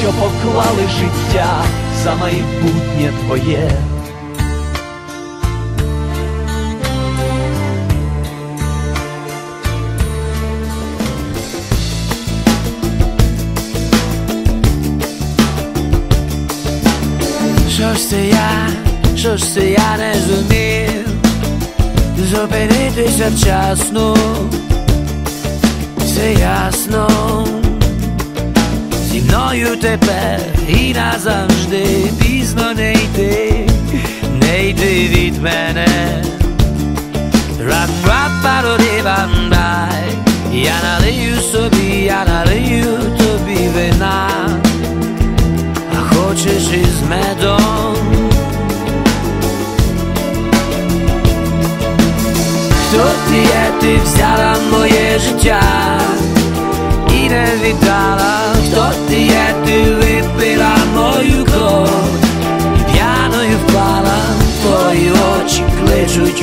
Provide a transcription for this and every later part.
що поклали життя за майбутнє твоє. Що ж це я, що ж це я не зумів зупинитися вчасно, все ясно, мною тепер і назавжди пізно не йти, не йти від мене. Рап-рап-пародивандай Я налию собі, я налию тобі вина а хочеш із медом. Хто ти є, ти взяла моє життя і не віддала, ти випила мою кров. І п'яною впала, твої очі кличуть,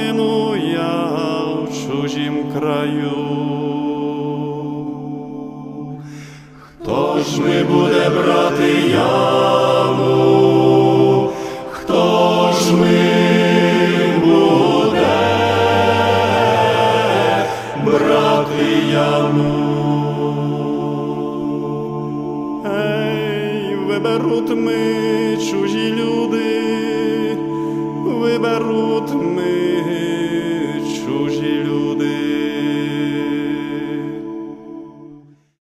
Загину я в чужім краю, хто ж ми буде брати яву? хто ж ми буде брати яву? Ей, виберуть ми чужі люди, виберуть ми.